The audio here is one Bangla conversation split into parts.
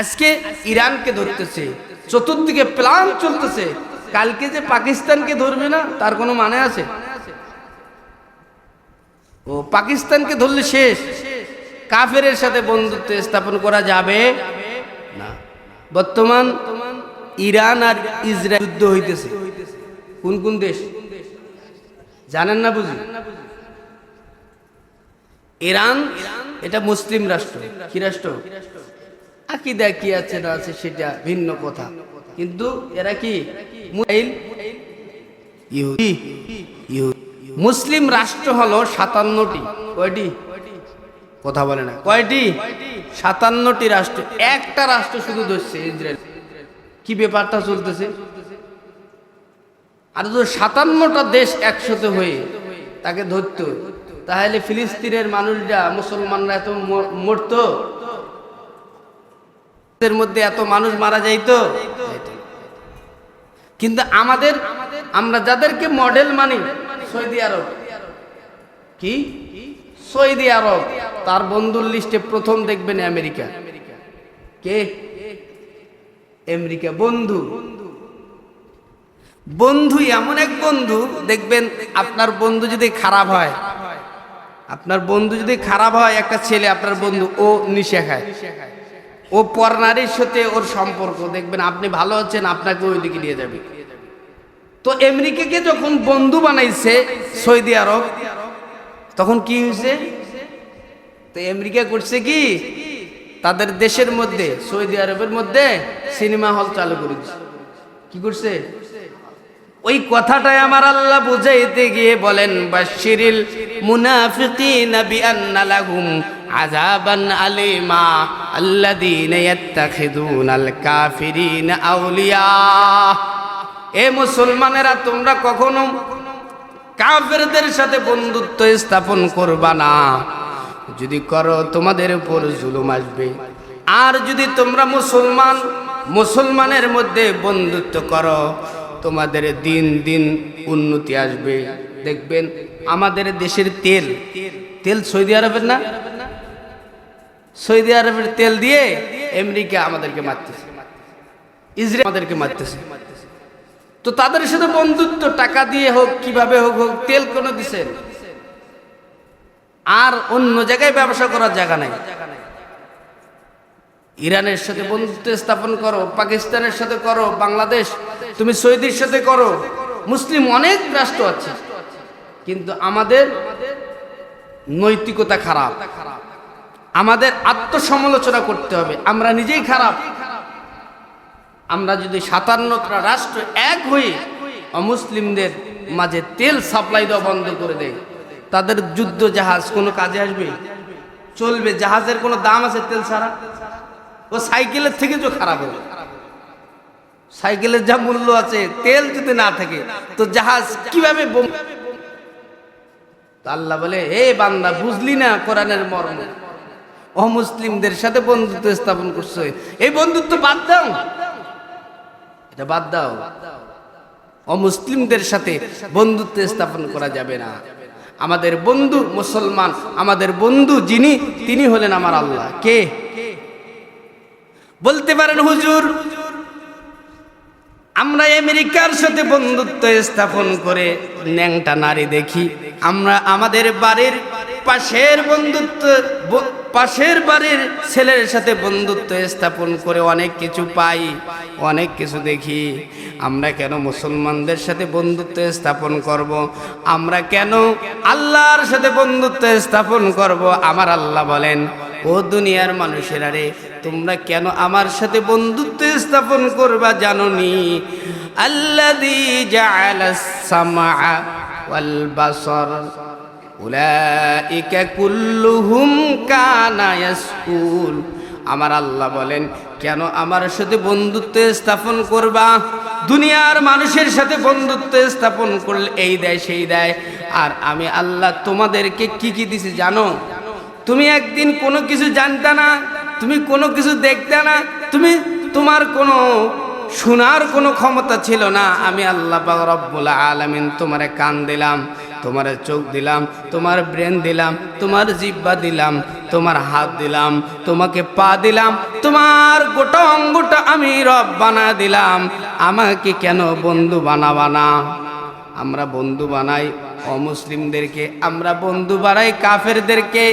আজকে ইরানকে ধরতেছে, চতুর্দিকে প্লান চলতেছে। কালকে যে পাকিস্তানকে ধরবে না, তার কোনো মানে আছে? ও পাকিস্তানকে ধরলে শেষ। কাফেরের সাথে বন্ধুত্ব স্থাপন করা যাবে না। বর্তমান ইরান আর ইসরায়েল যুদ্ধ হইতেছে। কোন কোন দেশ? জানেন না বুঝি? ইরান, এটা মুসলিম রাষ্ট্র। কি রাষ্ট্র? আকিদা কি আছে না আছে সেটা ভিন্ন কথা। কিন্তু এরা কি? মুসলিম? রাষ্ট্র হলো সাতান্নটি। কয়টি? কথা বলে না। কয়টি? সাতান্নটি রাষ্ট্র। একটা রাষ্ট্র শুধু ধরছে ইসরায়েল। কি ব্যাপারটা চলতেছে? আর যদি সাতান্নটা দেশ একসাথে হয়ে তাকে ধরত তাহলে ফিলিস্তিনের মানুষরা মুসলমানরা এত মরতো। এর মধ্যে এত মানুষ মারা যাইতো? কিন্তু আমাদের, আমরা যাদেরকে মডেল মানি, সৌদি আরব। কি? সৌদি আরব। তার বন্ধুর লিস্টে প্রথম দেখবেন আমেরিকা। কে? আমেরিকা বন্ধু। বন্ধু এমন এক বন্ধু, দেখবেন আপনার বন্ধু যদি খারাপ হয়, আপনার বন্ধু যদি খারাপ হয়, একটা ছেলে আপনার বন্ধু, ও নিশা খায়। ও পর নারীর সাথে ওর সম্পর্ক, দেখবেন আপনি ভালো আছেন আপনাকে ওইদিকে নিয়ে যাবে। তো আমেরিকাকে যখন বন্ধু বানাইছে সৌদি আরব, তখন কি হয়েছে তো আমেরিকা করছে কি? তাদের দেশের মধ্যে, সৌদি আরবের মধ্যে সিনেমা হল চালু করে দিচ্ছে কি করছে? ওই কথাটাই আমার আল্লাহ বুঝাইতে গিয়ে বলেন বাশিরিল মুনাফিকিনা বিআন্না লাহুম আযাবান আলিমা আল্লাযীনা ইয়াত্তাখিদুনাল কাফিরিনা আউলিয়া। এ মুসলমানেরা তোমরা কখনো কাফেরদের সাথে বন্ধুত্ব স্থাপন করবা না। যদি করো, তোমাদের উপর জুলুম আসবে। আর যদি তোমরা মুসলমান, মুসলমানের মধ্যে বন্ধুত্ব করো, তোমাদের দিন দিন উন্নতি আসবে। দেখবেন, আমাদের দেশের তেল তেল সৌদি আরবের না? সৌদি আরবের তেল দিয়ে আমেরিকা আমাদেরকে মারতেছে। ইসরায়েল আমাদেরকে মারতেছে। তো তাদের সাথে বন্ধুত্ব টাকা দিয়ে হোক, কীভাবে হোক হোক, তেল কোনো দিছেন আর অন্য জায়গায় ব্যবসা করার জায়গা নাই। ইরানের সাথে বন্ধুত্ব স্থাপন করো, পাকিস্তানের সাথে করো, বাংলাদেশ, তুমি সৌদির সাথে করো। মুসলিম অনেক রাষ্ট্র আছে। কিন্তু আমাদের নৈতিকতা খারাপ। আমাদের আত্মসমালোচনা করতে হবে। আমরা নিজেই খারাপ। আমরা যদি সাতান্নটা রাষ্ট্র এক হয়ে অমুসলিমদের মাঝে তেল সাপ্লাই দেওয়া বন্ধ করে দেয়, তাদের যুদ্ধ জাহাজ কোনো কাজে আসবে? চলবে। জাহাজের কোনো দাম আছে তেল ছাড়া? ও সাইকেলের থেকে তো খারাপ হবে। সাইকেলের যা মূল্য আছে, তেল যদি না থাকে, তো জাহাজ কীভাবে আল্লাহ বলে হে বান্দা, বুঝলি না কোরআনের মর্ম? অমুসলিমদের সাথে বন্ধুত্ব স্থাপন করছে। এই বন্ধুত্ব বাদ দাও। এটা বাদ দাও। অমুসলিমদের সাথে বন্ধুত্ব স্থাপন করা যাবে না। আমাদের বন্ধু মুসলমান, আমাদের বন্ধু যিনি, তিনি হলেন আমার আল্লাহ। কে? বলতে পারেন হুজুর আমরা আমেরিকার সাথে বন্ধুত্ব স্থাপন করে ন্যাংটা নারী দেখি আমরা আমাদের বাড়ির পাশের বন্ধুত্ব পাশের বাড়ির ছেলের সাথে বন্ধুত্ব স্থাপন করে অনেক কিছু পাই, অনেক কিছু দেখি আমরা কেন মুসলমানদের সাথে বন্ধুত্ব স্থাপন করব। আমরা কেন আল্লাহর সাথে বন্ধুত্ব স্থাপন করব। আমার আল্লাহ বলেন, ও দুনিয়ার মানুষেরা রে তোমরা কেন আমার সাথে বন্ধুত্ব স্থাপন করবা কানা ইয়াসকুল। আমার আল্লাহ বলেন, কেন আমার সাথে বন্ধুত্ব স্থাপন করবা? দুনিয়ার মানুষের সাথে বন্ধুত্ব স্থাপন করলে এই দেয়, সেই দেয়। আর আমি আল্লাহ তোমাদেরকে কি কি দিছি জানো? তুমি একদিন কোনো কিছু জানতে না? তুমি কোনো কিছু দেখতে না, তুমি তোমার কোনো শোনার কোনো ক্ষমতা ছিল না। আমি আল্লাহ রব্বুল আলামিন তোমারে কান দিলাম, তোমার চোখ দিলাম, তোমার ব্রেন দিলাম, তোমার জিব্বা দিলাম, তোমার হাত দিলাম, তোমাকে পা দিলাম, তোমার গোটা অঙ্গটা আমি রব বানা দিলাম। আমাকে কেন বন্ধু বানাবা না? আমরা বন্ধু বানাই অমুসলিমদেরকে, আমরা বন্ধু বানাই কাফেরদেরকে।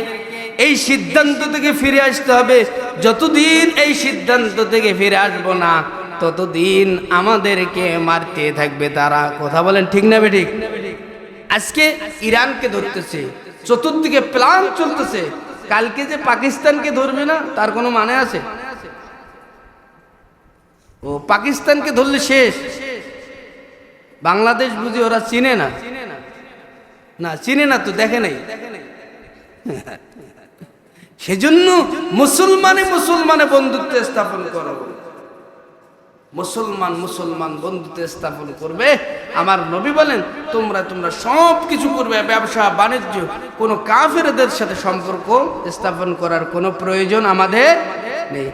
এই সিদ্ধান্ত থেকে ফিরে আসতে হবে। যতদিন এই সিদ্ধান্ত থেকে ফিরে আসব না, ততদিন আমাদেরকে মারতে থাকবে তারা। কথা বলেন ঠিক না ঠিক আজকে ইরানকে ধরতেছে, চতুর্দিকে প্ল্যান চলতেছে। কালকে যে পাকিস্তানকে ধরবে না, তার কোনো মানে আছে? ও পাকিস্তানকে ধরলে শেষ। বাংলাদেশ বুঝি ওরা চিনে না? না, চিনে না তো, দেখে নাই। সেজন্য মুসলমানে মুসলমানে বন্ধুত্ব স্থাপন করো। মুসলমান মুসলমান বন্ধুত্ব স্থাপন করবে। আমার নবী বলেন, তোমরা তোমরা সব কিছু করবে। ব্যবসা, বাণিজ্য, কোনো কাফেরদের সাথে সম্পর্ক স্থাপন করার কোনো প্রয়োজন আমাদের নেই।